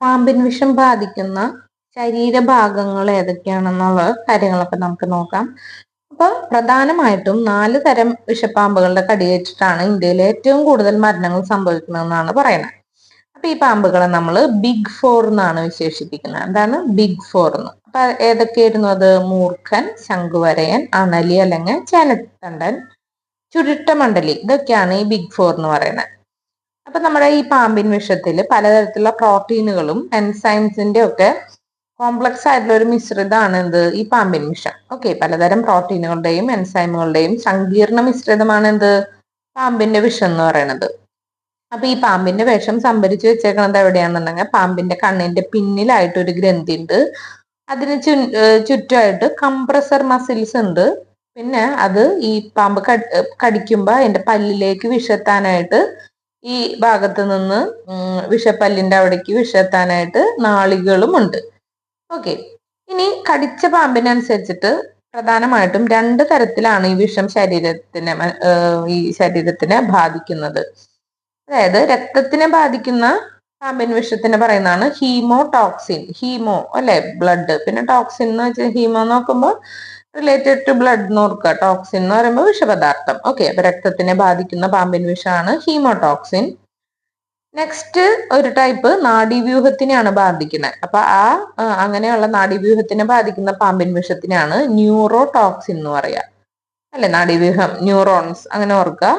പാമ്പിൻ വിഷം ബാധിക്കുന്ന ശരീരഭാഗങ്ങൾ ഏതൊക്കെയാണെന്നുള്ള കാര്യങ്ങളൊക്കെ നമുക്ക് നോക്കാം. അപ്പൊ പ്രധാനമായിട്ടും നാല് തരം വിഷപ്പാമ്പുകളുടെ കടിയേറ്റിട്ടാണ് ഇന്ത്യയിൽ ഏറ്റവും കൂടുതൽ മരണങ്ങൾ സംഭവിക്കുന്നതെന്നാണ് പറയുന്നത്. അപ്പൊ ഈ പാമ്പുകളെ നമ്മൾ ബിഗ് ഫോർ എന്നാണ് വിശേഷിപ്പിക്കുന്നത്. എന്താണ് ബിഗ് ഫോർ എന്ന്. അപ്പൊ ഏതൊക്കെയായിരുന്നു അത്? മൂർഖൻ ശംഖുവരയൻ അണലി അല്ലെങ്കിൽ ചേനത്തണ്ടൻ ചുരുട്ടമണ്ഡലി ഇതൊക്കെയാണ് ഈ ബിഗ് ഫോർ എന്ന് പറയുന്നത്. അപ്പൊ നമ്മുടെ ഈ പാമ്പിൻ വിഷത്തിൽ പലതരത്തിലുള്ള പ്രോട്ടീനുകളും എൻസൈംസിന്റെ ഒക്കെ കോംപ്ലക്സ് ആയിട്ടുള്ള ഒരു മിശ്രിതമാണ് എന്ത്? ഈ പാമ്പിൻ വിഷം. ഓക്കെ പലതരം പ്രോട്ടീനുകളുടെയും എൻസൈമുകളുടെയും സങ്കീർണ മിശ്രിതമാണ് എന്ത്? പാമ്പിന്റെ വിഷം എന്ന് പറയുന്നത് അപ്പൊ ഈ പാമ്പിന്റെ വിഷം സംഭരിച്ചു വെച്ചേക്കുന്നത് എവിടെയാണെന്നുണ്ടെങ്കിൽ പാമ്പിന്റെ കണ്ണിന്റെ പിന്നിലായിട്ട് ഒരു ഗ്രന്ഥി ഉണ്ട്. അതിന് ചു ചുറ്റുമായിട്ട് കംപ്രസർ മസിൽസ് ഉണ്ട്. പിന്നെ അത് ഈ പാമ്പ് കടിക്കുമ്പോൾ അതിന്റെ പല്ലിലേക്ക് വിഷെത്താനായിട്ട് ഈ ഭാഗത്ത് നിന്ന് വിഷപ്പല്ലിന്റെ അവിടേക്ക് വിഷെത്താനായിട്ട് നാളികളും ഉണ്ട്. ഓക്കെ. ഇനി കടിച്ച പാമ്പിനനുസരിച്ചിട്ട് പ്രധാനമായിട്ടും രണ്ട് തരത്തിലാണ് ഈ വിഷം ശരീരത്തിനെ ഈ ശരീരത്തിനെ ബാധിക്കുന്നത്. അതായത് രക്തത്തിനെ ബാധിക്കുന്ന പാമ്പിൻ വിഷത്തിനെ പറയുന്നതാണ് ഹീമോ ടോക്സിൻ ഹീമോ അല്ലെ ബ്ലഡ്. പിന്നെ ടോക്സിൻ എന്ന് വെച്ചാൽ ഹീമോ നോക്കുമ്പോൾ റിലേറ്റഡ് ടു ബ്ലഡ് നോർക്ക ടോക്സിൻ എന്ന് പറയുമ്പോൾ വിഷപദാർത്ഥം. ഓക്കെ അപ്പൊ രക്തത്തിനെ ബാധിക്കുന്ന പാമ്പിൻ വിഷമാണ് ഹീമോടോക്സിൻ നെക്സ്റ്റ് ഒരു ടൈപ്പ് നാഡീവ്യൂഹത്തിനെയാണ് ബാധിക്കുന്നത്. അപ്പൊ ആ അങ്ങനെയുള്ള നാഡീവ്യൂഹത്തിനെ ബാധിക്കുന്ന പാമ്പിൻ വിഷത്തിനാണ് ന്യൂറോടോക്സിൻ എന്ന് പറയാ അല്ലെ? നാഡീവ്യൂഹം ന്യൂറോൺസ് അങ്ങനെ ഓർക്കുക.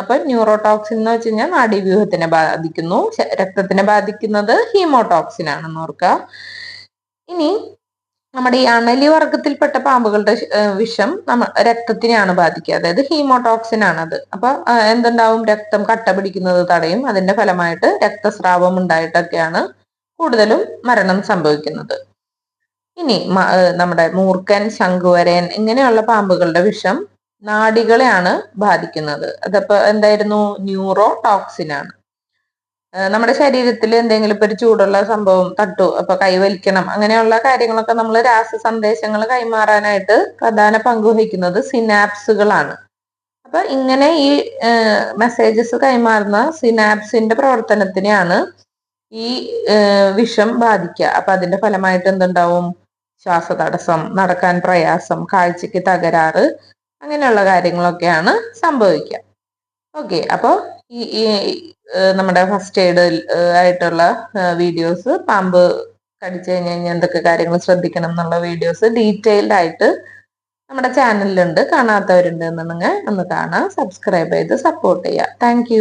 അപ്പൊ ന്യൂറോടോക്സിൻ എന്ന് വെച്ച് കഴിഞ്ഞാൽ നാഡീവ്യൂഹത്തിനെ ബാധിക്കുന്നു. രക്തത്തിനെ ബാധിക്കുന്നത് ഹീമോടോക്സിൻ ആണെന്ന് ഓർക്കുക. ഇനി നമ്മുടെ ഈ അണലി വർഗത്തിൽപ്പെട്ട പാമ്പുകളുടെ വിഷം നമ്മ രക്തത്തിനെയാണ് ബാധിക്കുക. അതായത് ഹീമോടോക്സിൻ ആണത്. അപ്പൊ എന്തുണ്ടാവും? രക്തം കട്ട പിടിക്കുന്നത് തടയും. അതിന്റെ ഫലമായിട്ട് രക്തസ്രാവം ഉണ്ടായിട്ടൊക്കെയാണ് കൂടുതലും മരണം സംഭവിക്കുന്നത്. ഇനി നമ്മുടെ മൂർക്കൻ ശംഖുവരൻ ഇങ്ങനെയുള്ള പാമ്പുകളുടെ വിഷം നാടികളെയാണ് ബാധിക്കുന്നത്. അതപ്പോ എന്തായിരുന്നു? ന്യൂറോ ടോക്സിൻ ആണ് നമ്മുടെ ശരീരത്തിൽ എന്തെങ്കിലും ഇപ്പൊ ഒരു ചൂടുള്ള സംഭവം തട്ടു അപ്പൊ കൈവലിക്കണം അങ്ങനെയുള്ള കാര്യങ്ങളൊക്കെ നമ്മൾ രാസ സന്ദേശങ്ങൾ കൈമാറാനായിട്ട് പ്രധാന പങ്ക് വഹിക്കുന്നത് സിനാപ്സുകളാണ്. അപ്പൊ ഇങ്ങനെ ഈ മെസ്സേജസ് കൈമാറുന്ന സിനാപ്സിന്റെ പ്രവർത്തനത്തിനെയാണ് ഈ വിഷം ബാധിക്കുക. അപ്പൊ അതിന്റെ ഫലമായിട്ട് എന്തുണ്ടാവും? ശ്വാസതടസ്സം നടക്കാൻ പ്രയാസം കാഴ്ചക്ക് തകരാറ് അങ്ങനെയുള്ള കാര്യങ്ങളൊക്കെയാണ് സംഭവിക്കുക. ഓക്കെ അപ്പോൾ ഈ നമ്മുടെ ഫസ്റ്റ് എയ്ഡ് ആയിട്ടുള്ള വീഡിയോസ് പാമ്പ് കടിച്ചു കഴിഞ്ഞ് കഴിഞ്ഞാൽ എന്തൊക്കെ കാര്യങ്ങൾ ശ്രദ്ധിക്കണം എന്നുള്ള വീഡിയോസ് ഡീറ്റെയിൽഡ് ആയിട്ട് നമ്മുടെ ചാനലിലുണ്ട്. കാണാത്തവരുണ്ട് എന്നുണ്ടെങ്കിൽ ഒന്ന് കാണാം സബ്സ്ക്രൈബ് ചെയ്ത് സപ്പോർട്ട് ചെയ്യാം താങ്ക്